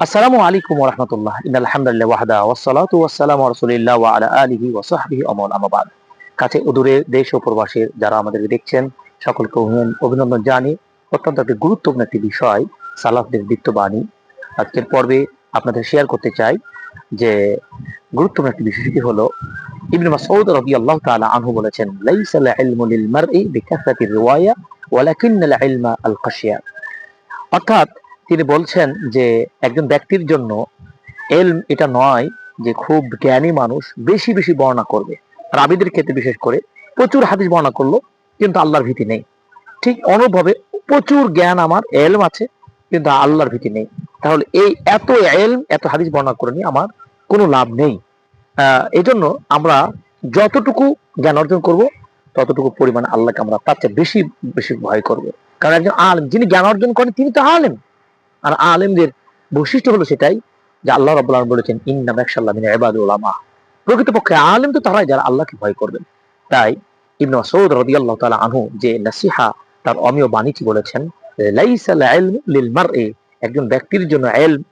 আসসালামু আলাইকুম রহমতুল্লাহ ইন্নাল হামদুলিল্লাহ ওয়াহদা ওয়াসসালাতু ওয়াসসালামু রাসূলিল্লাহ ওয়া আলা আলিহি ওয়া সাহবিহি আমল আমাবাদ কাছে অদূরে দেশ ও প্রবাসের যারা আমাদেরকে দেখছেন, সকলকে অভিনন্দন- জানি অত্যন্ত একটি গুরুত্বপূর্ণ একটি বিষয়, সালাফদের বিত্তবাণী। আজকের পর্বে আপনাদের শেয়ার করতে চাই যে গুরুত্বপূর্ণ একটি বিষয় সেটি হলো, ইবনে মাসউদ রাদিয়াল্লাহু তাআলা আনহু বলেছেন লাইসা আল ইলমু লিল মারই বিকাসরাতি রিওয়ায়া ওয়ালাকিন্নাল ইলমা আল খাশিয়া অর্থাৎ তিনি বলছেন যে একজন ব্যক্তির জন্য এলম এটা নয় যে খুব জ্ঞানী মানুষ বেশি বেশি বর্ণনা করবে। রাবিদের ক্ষেত্রে বিশেষ করে প্রচুর হাদিস বর্ণনা করল, কিন্তু আল্লাহর ভীতি নেই। ঠিক অনুভবে প্রচুর জ্ঞান আমার, এলম আছে, কিন্তু আল্লাহর ভীতি নেই। তাহলে এই এত এলম, এত হাদিস বর্ণনা করে নিয়ে আমার কোনো লাভ নেই। এই জন্য আমরা যতটুকু জ্ঞান অর্জন করব, ততটুকু পরিমাণ আল্লাহকে আমরা তার চেয়ে বেশি বেশি ভয় করব। কারণ একজন আলেম, যিনি জ্ঞান অর্জন করেন, তিনি তো আলেম। আর আলেমদের বৈশিষ্ট্য হলো সেটাই যে আল্লাহ আলামিন বলেছেন, ইন্না মাশাআল্লাহ মিন উলামা প্রকৃতপক্ষে আলেম তো তারাই যারা আল্লাহকে ভয় করবেন তাই ইবনে মাসউদ রাদিয়াল্লাহু তাআলা আনহু যে নসিহা তার অমীয় বাণীটি বলেছেন একজন ব্যক্তির জন্য ইলম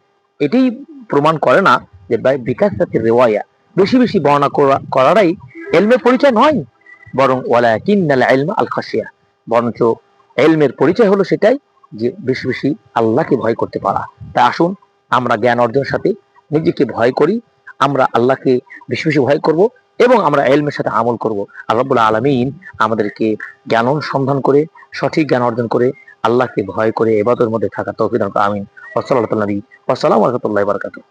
এটাই প্রমাণ করে না যে বাই বিকাশাতের রিওয়ায়া, বেশি বেশি বর্ণনা করা- করাটাই ইলমের পরিচয় নয়, বরং ওয়ালাকিন্নাল ইলমা আল খাশিয়া বরঞ্চ এলমের পরিচয় হলো সেটাই যে বেশি বেশি আল্লাহকে ভয় করতে পারা। তাই আসুন, আমরা জ্ঞান অর্জনের সাথে নিজেকে ভয় করি, আমরা আল্লাহকে বেশি বেশি ভয় করব এবং আমরা এলমের সাথে আমল করব। আল্লাহ আলমিন আমাদেরকে জ্ঞান অনুসন্ধান করে, সঠিক জ্ঞান অর্জন করে, আল্লাহকে ভয় করে এবাদের মধ্যে থাকা তৌফিদ আমিন। ওসলাল্লাহ ওসালাম রহমতুল্লাহ বারকাতুহ।